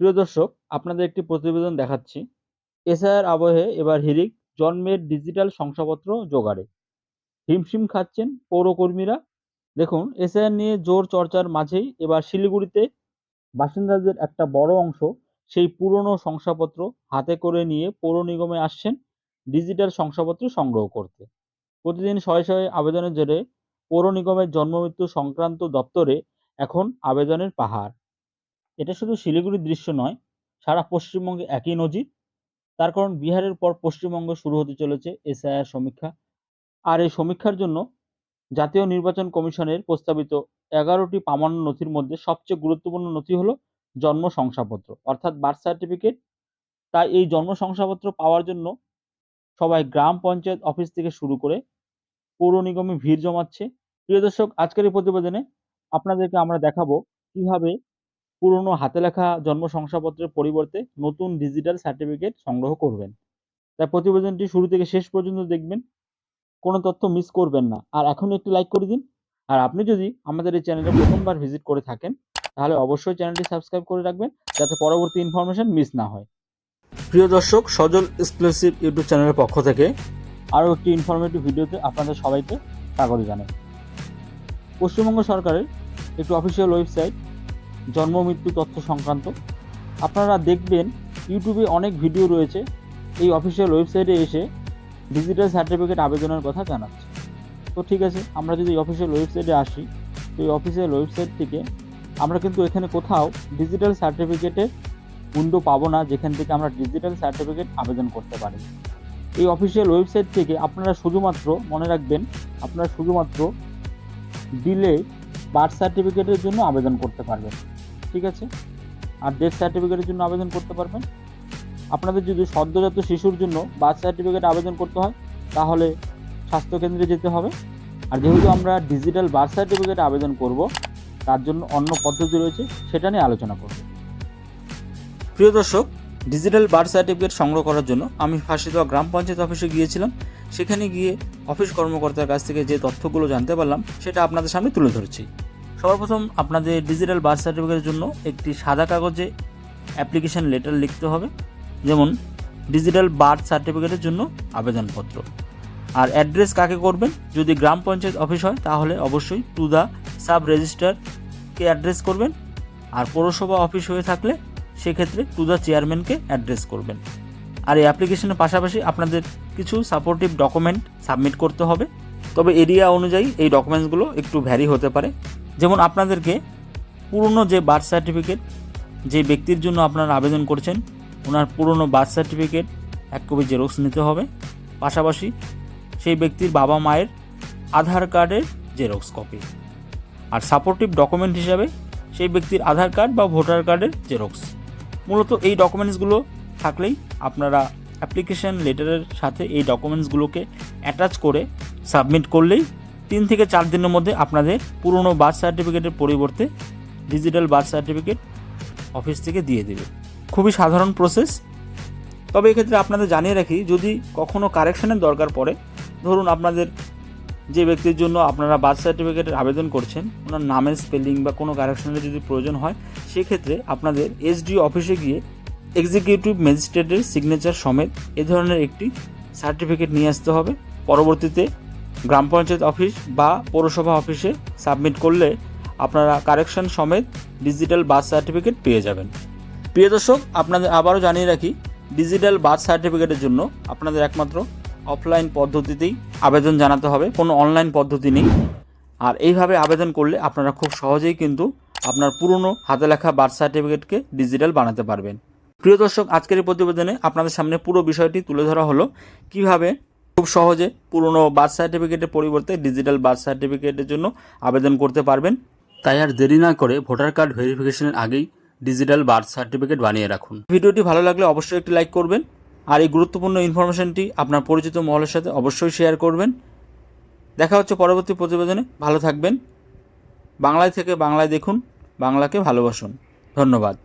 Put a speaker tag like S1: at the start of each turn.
S1: প্রিয় দর্শক, আপনাদের একটি প্রতিবেদন দেখাচ্ছি। এসআইআর আবহে এবার হিরিক জন্মের ডিজিটাল শংসাপত্র জোগাড়ে। হিমশিম খাচ্ছেন পৌরকর্মীরা। দেখুন, এসআইআর নিয়ে জোর চর্চার মাঝেই এবার শিলিগুড়িতে বাসিন্দাদের একটা বড় অংশ সেই পুরনো শংসাপত্র হাতে করে নিয়ে পৌর নিগমে আসছেন ডিজিটাল শংসাপত্র সংগ্রহ করতে। প্রতিদিন শয়ে শয়ে আবেদনের জেরে পৌর নিগমের জন্মমৃত্যু সংক্রান্ত দপ্তরে এখন আবেদনের পাহাড়। এটা শুধু শিলিগুড়ির দৃশ্য নয়, সারা পশ্চিমবঙ্গে একই নজির। তার কারণ বিহারের পর পশ্চিমবঙ্গে শুরু হতে চলেছে এসআইআর সমীক্ষা। আর এই সমীক্ষার জন্য জাতীয় নির্বাচন কমিশনের প্রস্তাবিত এগারোটি প্রামাণ্য নথির মধ্যে সবচেয়ে গুরুত্বপূর্ণ নথি হলো জন্ম শংসাপত্র, অর্থাৎ বার্থ সার্টিফিকেট তাই এই জন্ম শংসাপত্র পাওয়ার জন্য সবাই গ্রাম পঞ্চায়েত অফিস থেকে শুরু করে পৌর নিগমে ভিড় জমাচ্ছে। প্রিয় দর্শক, আজকের এই প্রতিবেদনে আপনাদেরকে আমরা দেখাবো কীভাবে পুরনো হাতে লেখা জন্ম শংসাপত্রের পরিবর্তে নতুন ডিজিটাল সার্টিফিকেট সংগ্রহ করবেন। তাই প্রতিবেদনটি শুরু থেকে শেষ পর্যন্ত দেখবেন, কোনো তথ্য মিস করবেন না। আর এখন একটি লাইক করে দিন। আর আপনি যদি আমাদের এই চ্যানেলে প্রথমবার ভিজিট করে থাকেন, তাহলে অবশ্যই চ্যানেলটি সাবস্ক্রাইব করে রাখবেন, যাতে পরবর্তী ইনফরমেশন মিস না হয়। প্রিয় দর্শক, সজল এক্সক্লুসিভ ইউটিউব চ্যানেলের পক্ষ থেকে আরও একটি ইনফরমেটিভ ভিডিওতে আপনাদের সবাইকে স্বাগত জানাই। পশ্চিমবঙ্গ সরকারের একটি অফিসিয়াল ওয়েবসাইট জন্ম, মৃত্যু তথ্য সংক্রান্ত। আপনারা দেখবেন, ইউটিউবে অনেক ভিডিও রয়েছে। এই অফিসিয়াল ওয়েবসাইটে এসে ডিজিটাল সার্টিফিকেট আবেদনের কথা জানাচ্ছে। তো ঠিক আছে, আমরা যদি অফিসিয়াল ওয়েবসাইটে আসি, তো এই অফিসিয়াল ওয়েবসাইট থেকে আমরা কিন্তু এখানে কোথাও ডিজিটাল সার্টিফিকেটের উইন্ডো পাবো না, যেখান থেকে আমরা ডিজিটাল সার্টিফিকেট আবেদন করতে পারি। এই অফিসিয়াল ওয়েবসাইট থেকে আপনারা শুধুমাত্র, মনে রাখবেন, আপনারা শুধুমাত্র দিলে বার্থ সার্টিফিকেটের জন্য আবেদন করতে পারবেন। ঠিক আছে? আর ডেথ সার্টিফিকেটের জন্য আবেদন করতে পারবেন। আপনাদের যদি সদ্যজাত শিশুর জন্য বার্থ সার্টিফিকেট আবেদন করতে হয়, তাহলে স্বাস্থ্যকেন্দ্রে যেতে হবে। আর যেহেতু আমরা ডিজিটাল বার্থ সার্টিফিকেট আবেদন করব, তার জন্য অন্য পদ্ধতি রয়েছে, সেটা নিয়ে আলোচনা করব। প্রিয় দর্শক ডিজিটাল বার্থ সার্টিফিকেট সংগ্রহ করার জন্য আমি ফাঁসিদোয়া গ্রাম পঞ্চায়েত অফিসে গিয়েছিলাম। সেখানে গিয়ে অফিস কর্মকর্তার কাছ থেকে যে তথ্যগুলো জানতে পারলাম, সেটা আপনাদের সামনে তুলে ধরছি। সবার প্রথম আপনাদের ডিজিটাল বার্থ সার্টিফিকেটের জন্য একটি সাদা কাগজে অ্যাপ্লিকেশন লেটার লিখতে হবে, যেমন ডিজিটাল বার্থ সার্টিফিকেটের জন্য আবেদনপত্র। আর অ্যাড্রেস কাকে করবেন? যদি গ্রাম পঞ্চায়েত অফিস হয়, তাহলে অবশ্যই টু দ্য সাব রেজিস্টারকে অ্যাড্রেস করবেন। আর পৌরসভা অফিস হয়ে থাকলে সেক্ষেত্রে টু দ্য চেয়ারম্যানকে অ্যাড্রেস করবেন। আর এই অ্যাপ্লিকেশনের পাশাপাশি আপনাদের কিছু সাপোর্টিভ ডকুমেন্ট সাবমিট করতে হবে। তবে এরিয়া অনুযায়ী এই ডকুমেন্টসগুলো একটু ভ্যারি হতে পারে। যেমন আপনাদেরকে পুরনো যে বার্থ সার্টিফিকেট যে ব্যক্তির জন্য আপনারা আবেদন করছেন, ওনার পুরনো বার্থ সার্টিফিকেট এক কপি জেরক্স নিতে হবে। পাশাপাশি সেই ব্যক্তির বাবা মায়ের আধার কার্ডের জেরক্স কপি আর সাপোর্টিভ ডকুমেন্ট হিসাবে সেই ব্যক্তির আধার কার্ড বা ভোটার কার্ডের জেরক্স মূলত এই ডকুমেন্টসগুলো থাকলেই আপনারা অ্যাপ্লিকেশন লেটারের সাথে এই ডকুমেন্টসগুলোকে অ্যাটাচ করে সাবমিট করলেই তিন থেকে চার দিনের মধ্যে আপনাদের পুরনো বার্থ সার্টিফিকেটের পরিবর্তে ডিজিটাল বার্থ সার্টিফিকেট অফিস থেকে দিয়ে দেবে। খুবই সাধারণ প্রসেস তবে এক্ষেত্রে আপনাদের জানিয়ে রাখি, যদি কখনও কারেকশনের দরকার পড়ে, ধরুন আপনাদের যে ব্যক্তির জন্য আপনারা বার্থ সার্টিফিকেটের আবেদন করছেন, ওনার নামের স্পেলিং বা কোনো কারেকশনের যদি প্রয়োজন হয়, সেক্ষেত্রে আপনাদের এসডিও অফিসে গিয়ে এক্সিকিউটিভ ম্যাজিস্ট্রেটের সিগনেচার সমেত এ ধরনের একটি সার্টিফিকেট নিয়ে আসতে হবে। পরবর্তীতে গ্রাম পঞ্চায়েত অফিস বা পৌরসভা অফিসে সাবমিট করলে আপনারা কারেকশন সমেত ডিজিটাল বার্থ সার্টিফিকেট পেয়ে যাবেন। প্রিয় দর্শক, আপনাদের আবারও জানিয়ে রাখি, ডিজিটাল বার্থ সার্টিফিকেটের জন্য আপনাদের একমাত্র অফলাইন পদ্ধতিতেই আবেদন জানাতে হবে, কোনো অনলাইন পদ্ধতি নেই। আর এইভাবে আবেদন করলে আপনারা খুব সহজেই কিন্তু আপনার পুরনো হাতে লেখা বার্থ সার্টিফিকেটকে ডিজিটাল বানাতে পারবেন। প্রিয় দর্শক, আজকের এই প্রতিবেদনে আপনাদের সামনে পুরো বিষয়টি তুলে ধরা হলো, কীভাবে খুব সহজে পুরনো বার্থ সার্টিফিকেটের পরিবর্তে ডিজিটাল বার্থ সার্টিফিকেটের জন্য আবেদন করতে পারবেন। তাই আর দেরি না করে ভোটার কার্ড ভেরিফিকেশনের আগেই ডিজিটাল বার্থ সার্টিফিকেট বানিয়ে রাখুন। ভিডিওটি ভালো লাগলে অবশ্যই একটি লাইক করবেন আর এই গুরুত্বপূর্ণ ইনফরমেশনটি আপনার পরিচিত মহলের সাথে অবশ্যই শেয়ার করবেন। দেখা হচ্ছে পরবর্তী প্রতিবেদনে ভালো থাকবেন। বাংলায় থেকে বাংলায় দেখুন বাংলাকে ভালোবাসুন। ধন্যবাদ।